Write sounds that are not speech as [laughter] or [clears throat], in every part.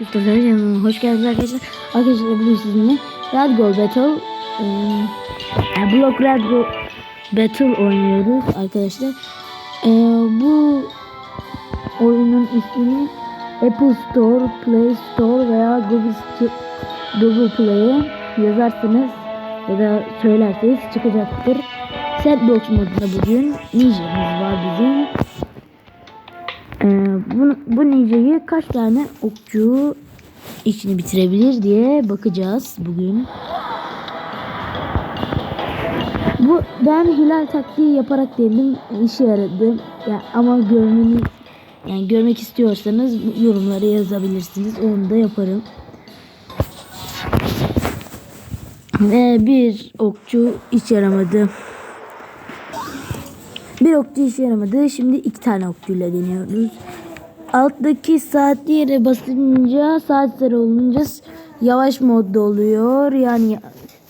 Mustafa Canım, hoş geldiniz arkadaşlar. Arkadaşlar bugün sizinle Red Goal Battle e, Block Red Goal Battle oynuyoruz arkadaşlar. E, bu oyunun ismini Apple Store, Play Store veya Google, Google Play'e yazarsanız ya da söylerseniz çıkacaktır. Sandbox modunda bugün Ninja'mız var bizim. Ee, bu, bu ninja'yı kaç tane okçu işini bitirebilir diye bakacağız bugün. Bu ben hilal taktiği yaparak denedim işe yaradı. Ya, ama görmeni yani görmek istiyorsanız yorumlara yazabilirsiniz. Onu da yaparım. Ve bir okçu hiç yaramadı. Bir okçu işe yaramadı. Şimdi iki tane okçuyla deniyoruz. Alttaki saatli yere basınca saat sarı olunca yavaş modda oluyor. Yani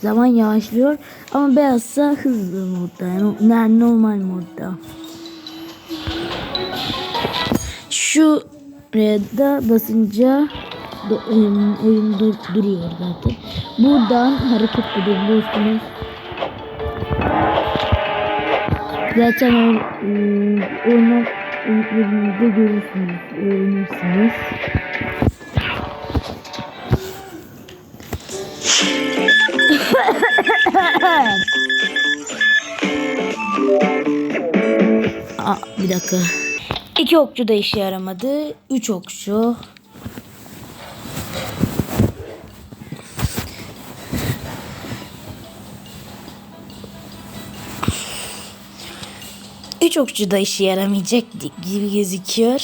zaman yavaşlıyor. Ama beyazsa hızlı modda. Yani normal modda. Şu da basınca oyun, oyun dur- duruyor zaten. Buradan hareket edebiliyorsunuz. Zaten o ıı, oyunu oyunlarında görürsünüz, öğrenirsiniz. [laughs] Aa, bir dakika. İki okçu da işe yaramadı. Üç okçu. Üç okçu da işe yaramayacak gibi gözüküyor.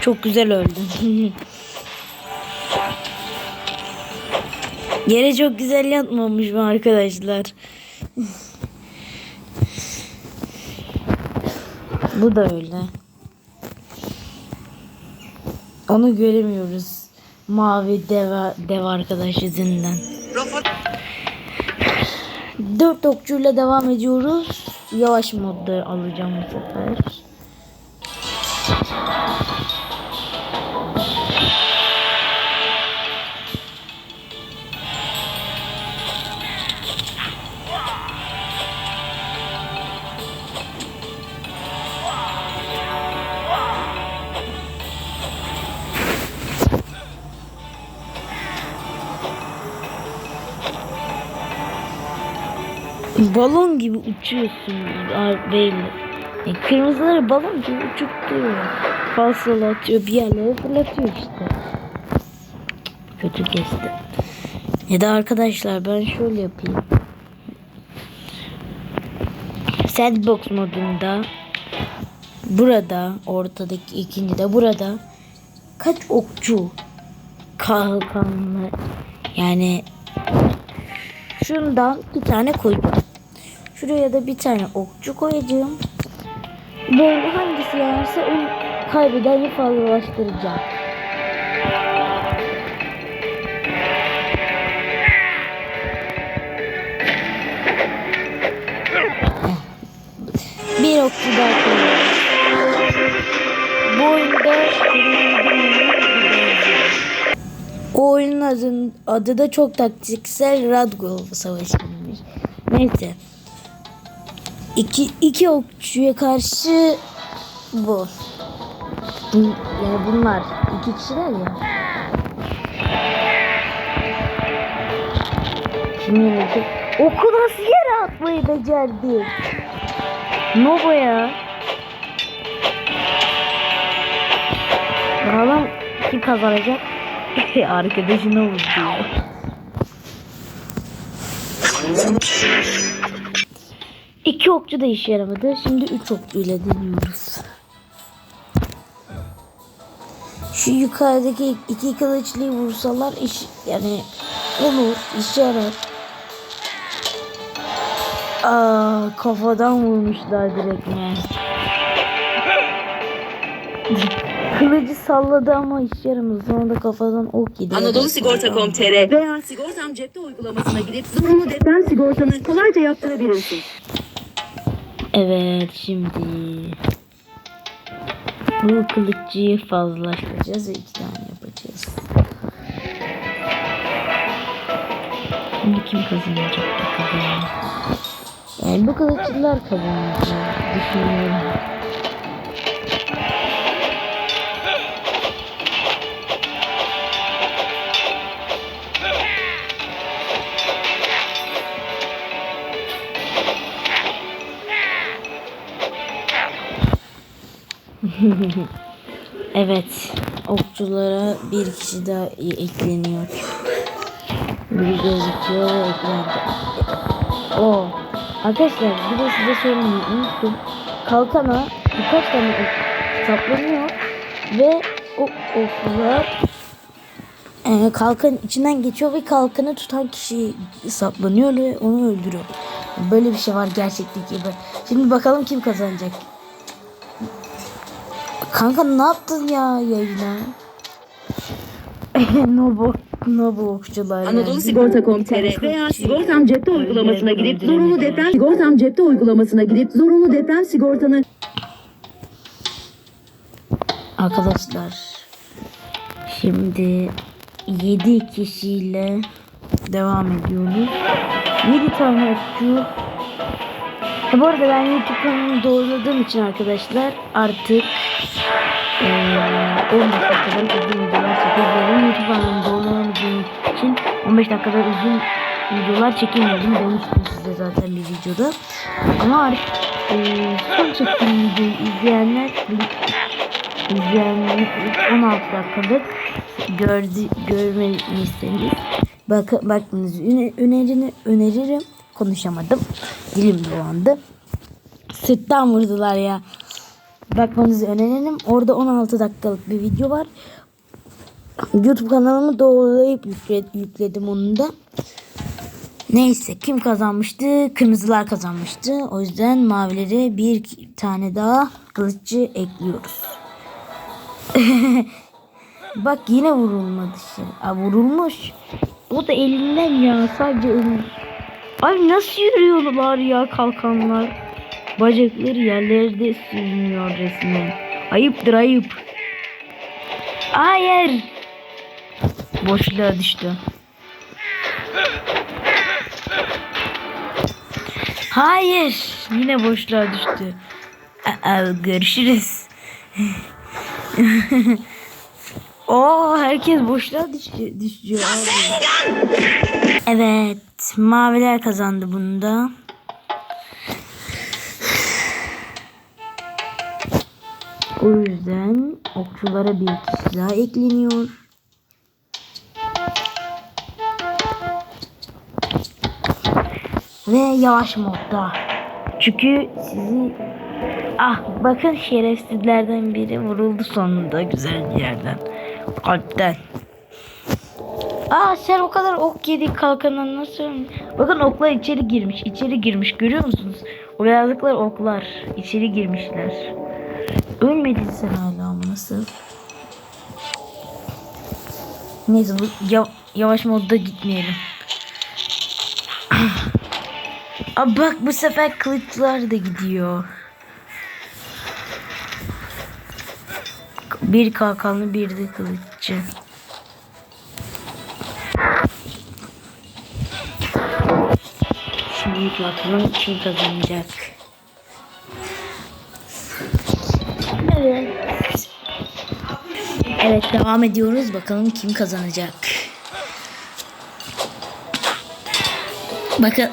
Çok güzel öldün. [laughs] Yere çok güzel yatmamış mı arkadaşlar? Bu da öyle. Onu göremiyoruz. Mavi dev, dev arkadaş yüzünden. Dört okçuyla devam ediyoruz. Yavaş modda alacağım bu sefer. Balon gibi uçuyorsunuz belli. Yani kırmızıları balon gibi uçup duruyor. Falsolu atıyor bir yerlere fırlatıyor işte. Kötü kesti. Ya da arkadaşlar ben şöyle yapayım. Sandbox modunda burada ortadaki ikinci de burada kaç okçu kalkanlı yani şundan bir tane koyacağım. Şuraya da bir tane okçu koyacağım. Böyle hangisi yanarsa onu kaybedeni fazlalaştıracağım. Bir okçu daha koyuyorum. Bu oyunda o oyunun adı, da çok taktiksel Radgol Savaşı'ymış. Neyse. İki, iki okçuya karşı bu. Yani bunlar iki kişiler ya. Kim yenecek? Oku nasıl yere atmayı becerdi? Nova ya. Bakalım kim kazanacak? [laughs] Arkadaşına vurdu. İki okçu da işe yaramadı. Şimdi üç okçu ile deniyoruz. Şu yukarıdaki iki kılıçlıyı vursalar iş yani olur işe yarar. Aa, kafadan vurmuşlar direkt yani. [laughs] Kılıcı salladı ama iş yaramadı. Sonra da kafadan ok yedi. Anadolu Sigorta.com.tr veya Sigortam Cepte uygulamasına girip zorunlu deprem sigortanı kolayca yaptırabilirsin. Evet şimdi bu kılıççıyı fazlalaştıracağız ve iki tane yapacağız. Şimdi kim kazanacak bakalım. Yani bu kılıççılar kazanacak düşünüyorum. [laughs] Evet, okçulara bir kişi daha ekleniyor. Bir gözüküyor ve eklendi. O. Arkadaşlar bir de size söylemeyi unuttum. Kalkana birkaç tane saplanıyor ve o okçular e, kalkan içinden geçiyor ve kalkanı tutan kişi saplanıyor ve onu öldürüyor. Böyle bir şey var gerçeklik gibi. Şimdi bakalım kim kazanacak. Kanka ne yaptın ya yayına? [laughs] Nobo, Nobo okçular. Anadolu yani. Sigorta.com.tr veya Sigortam Cepte uygulamasına girip zorunlu deprem Sigortam Cepte uygulamasına girip zorunlu deprem sigortanı Arkadaşlar şimdi 7 kişiyle devam ediyoruz. 7 tane okçu. E bu arada ben YouTube kanalımı doğruladığım için arkadaşlar artık eee 15 dakikadan uzun videolar çekebiliyorum. YouTube kanalımı doğrulamadığım için 15 dakikadan uzun videolar çekemiyorum. Demiştim size zaten bir videoda. Ama artık eee son çektiğim videoyu izleyenler izleyenler 16 dakikalık gördü, görmeniyseniz bak, bakmanızı öne- önerini öneririm. Konuşamadım. Dilim dolandı. Sırttan vurdular ya. Bakmanızı öneririm. Orada 16 dakikalık bir video var. YouTube kanalımı doğrulayıp yükle- yükledim onu da. Neyse kim kazanmıştı? Kırmızılar kazanmıştı. O yüzden mavilere bir tane daha kılıççı ekliyoruz. [laughs] Bak yine vurulmadı şey. Aa, vurulmuş. O da elinden ya sadece ölmüş. Ay nasıl yürüyorlar ya kalkanlar. Bacakları yerlerde sürünüyor resmen. Ayıptır ayıp. Hayır. Boşluğa düştü. Hayır. Yine boşluğa düştü. Aa, görüşürüz. [laughs] Oo herkes boşluğa düşüyor. Evet, maviler kazandı bunda. O yüzden okçulara bir kişi daha ekleniyor. Ve yavaş modda. Çünkü sizi Ah bakın şerefsizlerden biri vuruldu sonunda güzel bir yerden. Kalpten. Aa sen o kadar ok yedi kalkanın nasıl? Bakın oklar içeri girmiş. içeri girmiş görüyor musunuz? O beyazlıklar oklar. içeri girmişler. Ölmedin sen hala nasıl? Neyse bu ya- yavaş modda gitmeyelim. [clears throat] Aa bak bu sefer kılıçlar da gidiyor. Bir kalkanlı bir de kılıççı. Şimdi bakalım kim kazanacak. Evet. Devam ediyoruz. Bakalım kim kazanacak. Bakın.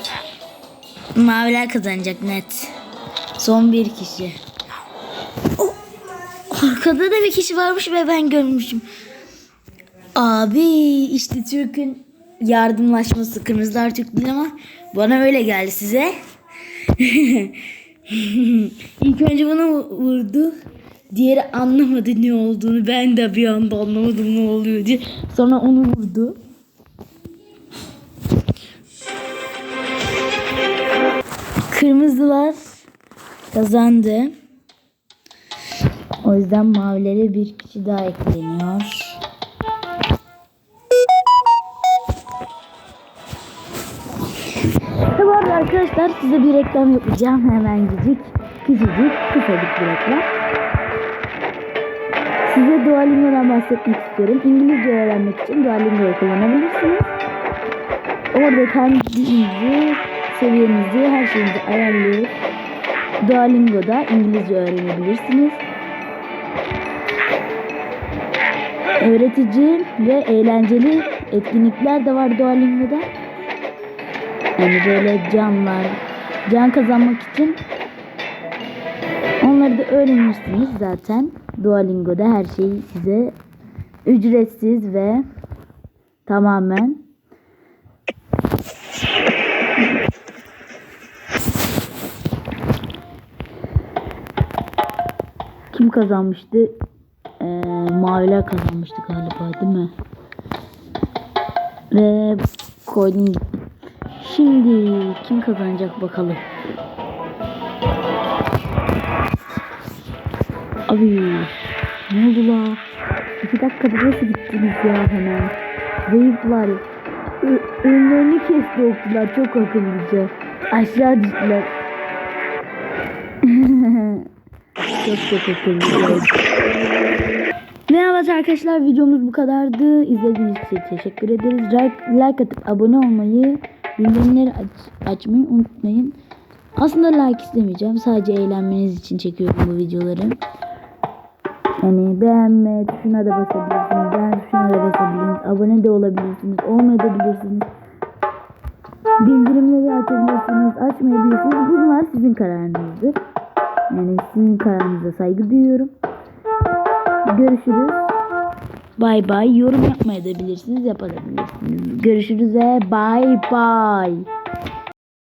Maviler kazanacak net. Son bir kişi. O, arkada da bir kişi varmış ve ben görmüşüm. Abi işte Türk'ün yardımlaşması. Kırmızılar Türk değil ama bana öyle geldi size. [laughs] İlk önce bana vurdu. Diğeri anlamadı ne olduğunu. Ben de bir anda anlamadım ne oluyor diye. Sonra onu vurdu. Kırmızılar kazandı. O yüzden mavilere bir kişi daha ekleniyor. Tamam arkadaşlar size bir reklam yapacağım hemencik. Küçücük, kısacık bir reklam. Size Duolingo'dan bahsetmek istiyorum. İngilizce öğrenmek için Duolingo'yu kullanabilirsiniz. Orada kendinizi, seviyenizi, her şeyinizi ayarlayıp Duolingo'da İngilizce öğrenebilirsiniz. Öğretici ve eğlenceli etkinlikler de var Duolingo'da. Yani böyle canlar, can kazanmak için onları da öğrenirsiniz zaten. Duolingo'da her şey size ücretsiz ve tamamen kim kazanmıştı? Ee, maviler kazanmıştı galiba değil mi? Ve koydum. Şimdi kim kazanacak bakalım. Abi ne oldu la? İki dakikada nasıl gittiniz ya hemen? Zayıflar. Önlerini kesti okçular çok akıllıca. Aşağı düştüler. [laughs] çok çok akıllıca. Merhaba arkadaşlar videomuz bu kadardı. İzlediğiniz için teşekkür ederiz. Like, like atıp abone olmayı, bildirimleri aç, açmayı unutmayın. Aslında like istemeyeceğim. Sadece eğlenmeniz için çekiyorum bu videoları. Yani beğenme tuşuna da basabilirsiniz. Beğen tuşuna da basabilirsiniz. Abone de olabilirsiniz. Olmayabilirsiniz. Bildirimleri açabilirsiniz. Açmayabilirsiniz. Bunlar sizin kararınızdır. Yani sizin kararınıza saygı duyuyorum. Görüşürüz. Bay bay. Yorum yapmayı da bilirsiniz, yapabilirsiniz. Görüşürüz ve bay bay.